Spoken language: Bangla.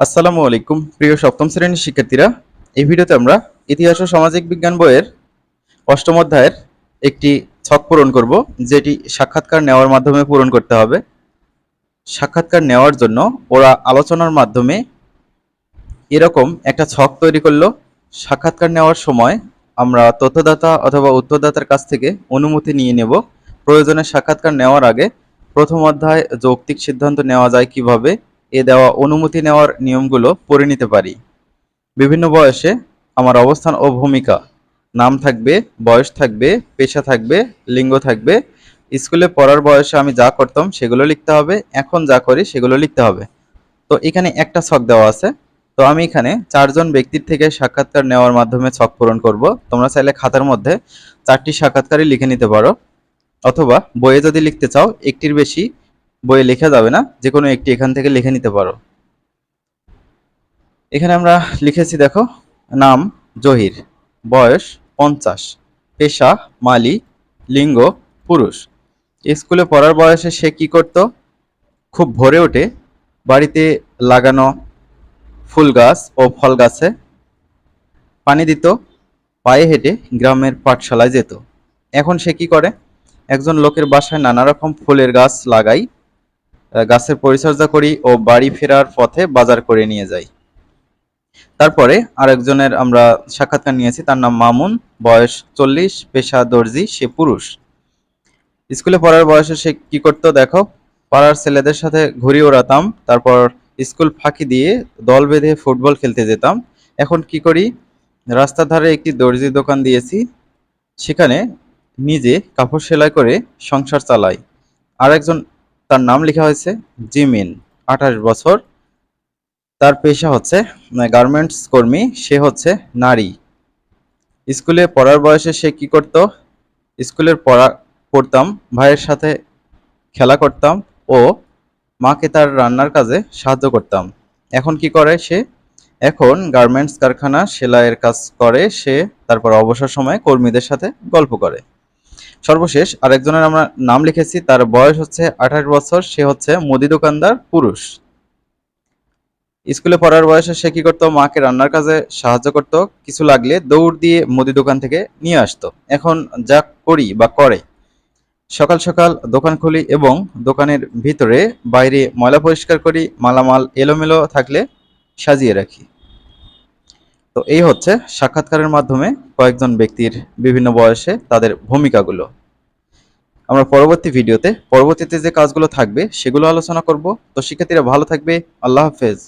আসসালামু আলাইকুম, প্রিয় সপ্তম শ্রেণির শিক্ষার্থীরা। এই ভিডিওতে আমরা ইতিহাস ও সামাজিক বিজ্ঞান বইয়ের অষ্টম অধ্যায়ের একটি ছক পূরণ করব, যেটি সাক্ষাৎকার নেওয়ার মাধ্যমে পূরণ করতে হবে। সাক্ষাৎকার নেওয়ার জন্য ওরা আলোচনার মাধ্যমে এরকম একটা ছক তৈরি করল। সাক্ষাৎকার নেওয়ার সময় আমরা তথ্যদাতা অথবা উত্তরদাতার কাছ থেকে অনুমতি নিয়ে নেব। প্রয়োজনে সাক্ষাৎকার নেওয়ার আগে প্রথম অধ্যায় যৌক্তিক সিদ্ধান্ত নেওয়া যায় কীভাবে এ দেওয়া অনুমতি নেওয়ার নিয়মগুলো পড়ে নিতে পারি। বিভিন্ন বয়সে আমার অবস্থান ও ভূমিকা। নাম থাকবে, বয়স থাকবে, পেশা থাকবে, লিঙ্গ থাকবে। স্কুলে পড়ার বয়সে আমি যা করতাম সেগুলো লিখতে হবে, এখন যা করি সেগুলো লিখতে হবে। তো এখানে একটা ছক দেওয়া আছে। তো আমি এখানে চারজন ব্যক্তির থেকে সাক্ষাৎকার নেওয়ার মাধ্যমে ছক পূরণ করব। তোমরা চাইলে খাতার মধ্যে চারটি সাক্ষাৎকারই লিখে নিতে পারো। অথবা বইয়ে যদি লিখতে চাও, একটির বেশি বইয়ে লেখা যাবে না? যে কোনো একটি এখান থেকে লিখে নিতে পারো। এখানে আমরা লিখেছি, দেখো, নাম, জহির, বয়স, পঞ্চাশ, পেশা, মালি, লিঙ্গ, পুরুষ। স্কুলে পড়ার বয়সে সে কি করত? খুব ভোরে ওঠে, বাড়িতে লাগানো ফুল গাছ ও ফল গাছে পানি দিত, পায়ে হেঁটে গ্রামের পাঠশালায় যেত। এখন সে কি করে? একজন লোকের বাসায় নানা রকম ফুলের গাছ লাগাই গাছের পরিচর্যা করি ও বাড়ি ফেরার পথে বাজার করে নিয়ে যাই। তারপরে আরেকজনের আমরা সাক্ষাৎকার নিয়েছি, তার নাম মামুন, বয়স চল্লিশ পেশা দর্জি সে পুরুষ। স্কুলে পড়ার বয়সে সে কি করতো দেখো, পাড়ার ছেলেদের সাথে ঘুড়ি ওড়াতাম, তারপর স্কুল ফাঁকি দিয়ে দল বেঁধে ফুটবল খেলতে যেতাম। এখন কি করি, রাস্তার ধারে একটি দর্জি দোকান দিয়েছি, সেখানে নিজে কাপড় সেলাই করে সংসার চালাই। আরেকজন তার নাম লেখা হয়েছে জিমিন, আঠাশ বছর। তার পেশা হচ্ছে গার্মেন্টস কর্মী। সে হচ্ছে নারী। স্কুলে পড়ার বয়সে সে কি করত? স্কুলের পড়া, পড়তাম, ভাইয়ের সাথে খেলা করতাম ও মাকে তার রান্নার কাজে সাহায্য করতাম। এখন কি করে সে? এখন গার্মেন্টস কারখানা, সেলাইয়ের কাজ করে। সে তারপর অবসর সময়ে কর্মীদের সাথে গল্প করে। সর্বশেষ, আরেকজনের আমরা নাম লিখেছি, তার বয়স হচ্ছে আঠাশ বছর, সে হচ্ছে মুদি দোকানদার পুরুষ। স্কুলে পড়ার বয়সে সে কি করতো? মাকে রান্নার কাজে সাহায্য করতো, কিছু লাগলে দৌড় দিয়ে মুদি দোকান থেকে নিয়ে আসতো। এখন যা করি বা করে, সকাল সকাল দোকান খুলি এবং দোকানের ভিতরে বাইরে ময়লা পরিষ্কার করি, মালামাল এলোমেলো থাকলে সাজিয়ে রাখি। তো এই হচ্ছে সাক্ষাৎকারের মাধ্যমে কয়েকজন ব্যক্তির বিভিন্ন বয়সে তাদের ভূমিকাগুলো। আমরা পরবর্তী ভিডিওতে, পরবর্তীতে যে কাজগুলো থাকবে সেগুলো আলোচনা করব। তো শিক্ষার্থীরা ভালো থাকবে। আল্লাহ হাফেজ।